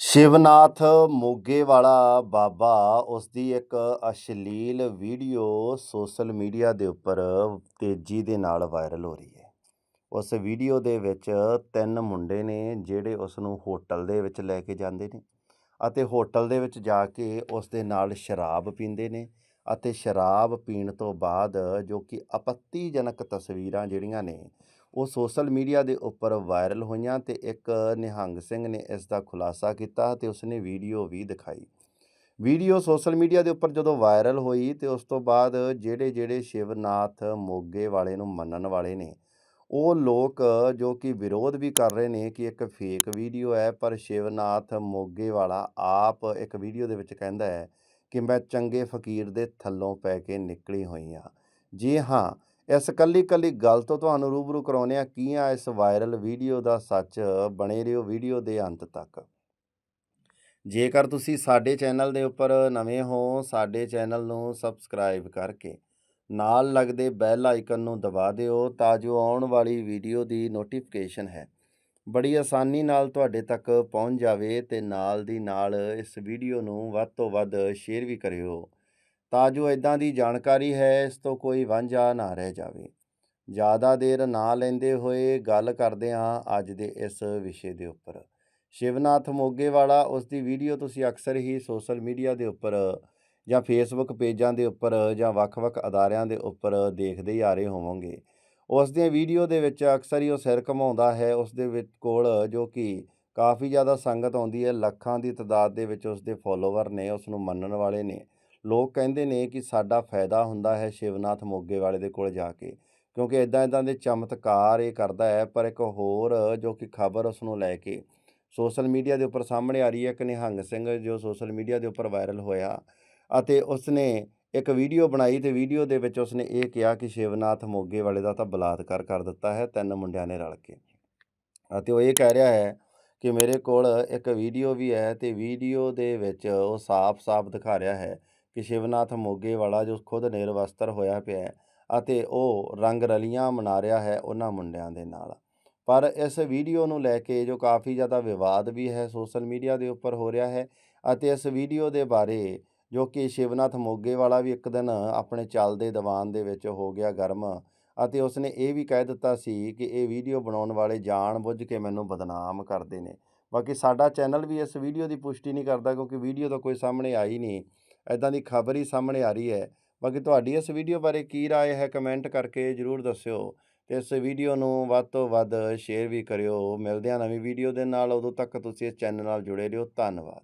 ਸ਼ਿਵਨਾਥ ਮੋਗੇ ਵਾਲਾ ਬਾਬਾ ਉਸ ਦੀ ਇੱਕ ਅਸ਼ਲੀਲ ਵੀਡੀਓ ਸੋਸ਼ਲ ਮੀਡੀਆ ਦੇ ਉੱਪਰ ਤੇਜ਼ੀ ਦੇ ਨਾਲ ਵਾਇਰਲ ਹੋ ਰਹੀ ਹੈ। ਉਸ ਵੀਡੀਓ ਦੇ ਵਿੱਚ ਤਿੰਨ ਮੁੰਡੇ ਨੇ ਜਿਹੜੇ ਉਸ ਨੂੰ ਹੋਟਲ ਦੇ ਵਿੱਚ ਲੈ ਕੇ ਜਾਂਦੇ ਨੇ ਅਤੇ ਹੋਟਲ ਦੇ ਵਿੱਚ ਜਾ ਕੇ ਉਸ ਦੇ ਨਾਲ ਸ਼ਰਾਬ ਪੀਂਦੇ ਨੇ ਅਤੇ ਸ਼ਰਾਬ ਪੀਣ ਤੋਂ ਬਾਅਦ ਜੋ ਕਿ ਆਪੱਤੀਜਨਕ ਤਸਵੀਰਾਂ ਜਿਹੜੀਆਂ ਨੇ ਉਹ ਸੋਸ਼ਲ ਮੀਡੀਆ ਦੇ ਉੱਪਰ ਵਾਇਰਲ ਹੋਈਆਂ ਤੇ ਇੱਕ ਨਿਹੰਗ ਸਿੰਘ ਨੇ ਇਸ ਦਾ ਖੁਲਾਸਾ ਕੀਤਾ ਤੇ ਉਸਨੇ ਵੀਡੀਓ ਵੀ ਦਿਖਾਈ। ਵੀਡੀਓ ਸੋਸ਼ਲ ਮੀਡੀਆ ਦੇ ਉੱਪਰ ਜਦੋਂ ਵਾਇਰਲ ਹੋਈ ਤੇ ਉਸ ਤੋਂ ਬਾਅਦ ਜਿਹੜੇ ਜਿਹੜੇ ਸ਼ਿਵਨਾਥ ਮੋਗੇ ਵਾਲੇ ਨੂੰ ਮੰਨਣ ਵਾਲੇ ਨੇ, ਉਹ ਲੋਕ ਜੋ ਕਿ ਵਿਰੋਧ ਵੀ ਕਰ ਰਹੇ ਨੇ ਕਿ ਇੱਕ ਫੇਕ ਵੀਡੀਓ ਹੈ, ਪਰ ਸ਼ਿਵਨਾਥ ਮੋਗੇ ਵਾਲਾ ਆਪ ਇੱਕ ਵੀਡੀਓ ਦੇ ਵਿੱਚ ਕਹਿੰਦਾ ਹੈ ਕਿ ਮੈਂ ਚੰਗੇ ਫਕੀਰ ਦੇ ਥੱਲੋਂ ਪੈ ਕੇ ਨਿਕਲੀ ਹੋਈ ਹਾਂ। ਜੀ ਹਾਂ ਇਸ ਕੱਲੀ ਕੱਲੀ ਗੱਲ ਤੋਂ ਤੁਹਾਨੂੰ ਰੂਬਰੂ ਕਰਾਉਂਦੇ ਆ ਕੀ ਆ ਇਸ ਵਾਇਰਲ ਵੀਡੀਓ ਦਾ ਸੱਚ ਬਣੇ ਰਹੋ ਵੀਡੀਓ ਦੇ ਅੰਤ ਤੱਕ। ਜੇਕਰ ਤੁਸੀਂ ਸਾਡੇ ਚੈਨਲ ਦੇ ਉੱਪਰ ਨਵੇਂ ਹੋ, ਸਾਡੇ ਚੈਨਲ ਨੂੰ ਸਬਸਕ੍ਰਾਈਬ ਕਰਕੇ ਨਾਲ ਲੱਗਦੇ ਬੈਲ ਆਈਕਨ ਨੂੰ ਦਬਾ ਦਿਓ ਤਾਂ ਜੋ ਆਉਣ ਵਾਲੀ ਵੀਡੀਓ ਦੀ ਨੋਟੀਫਿਕੇਸ਼ਨ ਹੈ। ਬੜੀ ਆਸਾਨੀ ਨਾਲ ਤੁਹਾਡੇ ਤੱਕ ਪਹੁੰਚ ਜਾਵੇ ਤੇ ਨਾਲ ਦੀ ਨਾਲ ਇਸ ਵੀਡੀਓ ਨੂੰ ਵੱਧ ਤੋਂ ਵੱਧ ਸ਼ੇਅਰ ਵੀ ਕਰਿਓ। ਤਾਂ ਜੋ ਇਦਾਂ ਦੀ ਜਾਣਕਾਰੀ ਹੈ, ਇਸ ਤੋਂ ਕੋਈ ਵਾਂਝਾ ਨਾ ਰਹਿ ਜਾਵੇ। ਜ਼ਿਆਦਾ ਦੇਰ ਨਾ ਲੈਂਦੇ ਹੋਏ ਗੱਲ ਕਰਦੇ ਹਾਂ ਅੱਜ ਦੇ ਇਸ ਵਿਸ਼ੇ ਦੇ ਉੱਪਰ। ਸ਼ਿਵਨਾਥ ਮੋਗੇ ਵਾਲਾ ਉਸ ਦੀ ਵੀਡੀਓ ਤੁਸੀਂ ਅਕਸਰ ਹੀ ਸੋਸ਼ਲ ਮੀਡੀਆ ਦੇ ਉੱਪਰ ਜਾਂ ਫੇਸਬੁੱਕ ਪੇਜਾਂ ਦੇ ਉੱਪਰ ਜਾਂ ਵੱਖ-ਵੱਖ ਅਦਾਰਿਆਂ ਦੇ ਉੱਪਰ ਦੇਖਦੇ ਹੀ ਆ ਰਹੇ ਹੋਵੋਗੇ। ਉਸ ਦੀਆਂ ਵੀਡੀਓ ਦੇ ਵਿੱਚ ਅਕਸਰ ਹੀ ਉਹ ਸਿਰ ਘਮਾਉਂਦਾ ਹੈ, ਉਸ ਦੇ ਵਿੱਚ ਕੋਲ ਜੋ ਕਿ ਕਾਫੀ ਜ਼ਿਆਦਾ ਸੰਗਤ ਆਉਂਦੀ ਹੈ, ਲੱਖਾਂ ਦੀ ਤਦਾਦ ਦੇ ਵਿੱਚ ਉਸ ਦੇ ਫੋਲੋਵਰ ਨੇ, ਉਸ ਨੂੰ ਮੰਨਣ ਵਾਲੇ ਨੇ। ਲੋਕ ਕਹਿੰਦੇ ਨੇ ਕਿ ਸਾਡਾ ਫਾਇਦਾ ਹੁੰਦਾ ਹੈ ਸ਼ਿਵਨਾਥ ਮੋਗੇ ਵਾਲੇ ਦੇ ਕੋਲ ਜਾ ਕੇ, ਕਿਉਂਕਿ ਇਦਾਂ ਇਦਾਂ ਦੇ ਚਮਤਕਾਰ ਇਹ ਕਰਦਾ ਹੈ, ਪਰ ਇੱਕ ਹੋਰ ਜੋ ਕਿ ਖਬਰ ਉਸ ਨੂੰ ਲੈ ਕੇ ਸੋਸ਼ਲ ਮੀਡੀਆ ਦੇ ਉੱਪਰ ਸਾਹਮਣੇ ਆ ਰਹੀ ਹੈ ਕਿ ਨਿਹੰਗ ਸਿੰਘ ਜੋ ਸੋਸ਼ਲ ਮੀਡੀਆ ਦੇ ਉੱਪਰ ਵਾਇਰਲ ਹੋਇਆ ਅਤੇ ਉਸਨੇ ਇੱਕ ਵੀਡੀਓ ਬਣਾਈ ਤੇ ਵੀਡੀਓ ਦੇ ਵਿੱਚ ਉਸਨੇ ਇਹ ਕਿਹਾ ਕਿ ਸ਼ਿਵਨਾਥ ਮੋਗੇ ਵਾਲੇ ਦਾ ਤਾਂ ਬਲਾਤਕਾਰ ਕਰ ਦਿੱਤਾ ਹੈ, ਤਿੰਨ ਮੁੰਡਿਆਂ ਨੇ ਰਲ ਕੇ। ਅਤੇ ਉਹ ਇਹ ਕਹਿ ਰਿਹਾ ਹੈ ਕਿ ਮੇਰੇ ਕੋਲ ਇੱਕ ਵੀਡੀਓ ਵੀ ਹੈ ਤੇ ਵੀਡੀਓ ਦੇ ਵਿੱਚ ਉਹ ਸਾਫ਼-ਸਾਫ਼ ਦਿਖਾ ਰਿਹਾ ਹੈ ਕਿ ਸ਼ਿਵਨਾਥ ਮੋਗੇ ਵਾਲਾ ਜੋ ਖੁਦ ਨਿਰਵਸਤਰ ਹੋਇਆ ਪਿਆ ਹੈ ਅਤੇ ਉਹ ਰੰਗ ਰਲੀਆਂ ਮਨਾ ਰਿਹਾ ਹੈ ਉਹਨਾਂ ਮੁੰਡਿਆਂ ਦੇ ਨਾਲ। ਪਰ ਇਸ ਵੀਡੀਓ ਨੂੰ ਲੈ ਕੇ ਜੋ ਕਾਫੀ ਜ਼ਿਆਦਾ ਵਿਵਾਦ ਵੀ ਹੈ ਸੋਸ਼ਲ ਮੀਡੀਆ ਦੇ ਉੱਪਰ ਹੋ ਰਿਹਾ ਹੈ ਅਤੇ ਇਸ ਵੀਡੀਓ ਦੇ ਬਾਰੇ ਜੋ ਕਿ ਸ਼ਿਵਨਾਥ ਮੋਗੇ ਵਾਲਾ ਵੀ ਇੱਕ ਦਿਨ ਆਪਣੇ ਚੱਲਦੇ ਦੀਵਾਨ ਦੇ ਵਿੱਚ ਹੋ ਗਿਆ ਗਰਮ ਅਤੇ ਉਸਨੇ ਇਹ ਵੀ ਕਹਿ ਦਿੱਤਾ ਸੀ ਕਿ ਇਹ ਵੀਡੀਓ ਬਣਾਉਣ ਵਾਲੇ ਜਾਣ ਬੁੱਝ ਕੇ ਮੈਨੂੰ ਬਦਨਾਮ ਕਰਦੇ ਨੇ। ਬਾਕੀ ਸਾਡਾ ਚੈਨਲ ਵੀ ਇਸ ਵੀਡੀਓ ਦੀ ਪੁਸ਼ਟੀ ਨਹੀਂ ਕਰਦਾ ਕਿਉਂਕਿ ਵੀਡੀਓ ਤਾਂ ਕੋਈ ਸਾਹਮਣੇ ਆਈ ਨਹੀਂ। ਐਦਾਂ ਦੀ ਖਬਰ ਹੀ ਸਾਹਮਣੇ ਆ ਰਹੀ ਹੈ ਬਾਕੀ ਤੁਹਾਡੀ ਇਸ ਵੀਡੀਓ ਬਾਰੇ ਕੀ رائے ਹੈ ਕਮੈਂਟ ਕਰਕੇ ਜਰੂਰ ਦੱਸਿਓ ਤੇ ਇਸ ਵੀਡੀਓ ਨੂੰ ਵੱਧ ਤੋਂ ਵੱਧ ਸ਼ੇਅਰ ਵੀ ਕਰਿਓ ਮਿਲਦੇ ਹਾਂ ਨਵੀਂ ਵੀਡੀਓ ਦੇ ਨਾਲ ਉਦੋਂ ਤੱਕ ਤੁਸੀਂ ਇਸ ਚੈਨਲ ਨਾਲ ਜੁੜੇ ਰਹੋ ਧੰਨਵਾਦ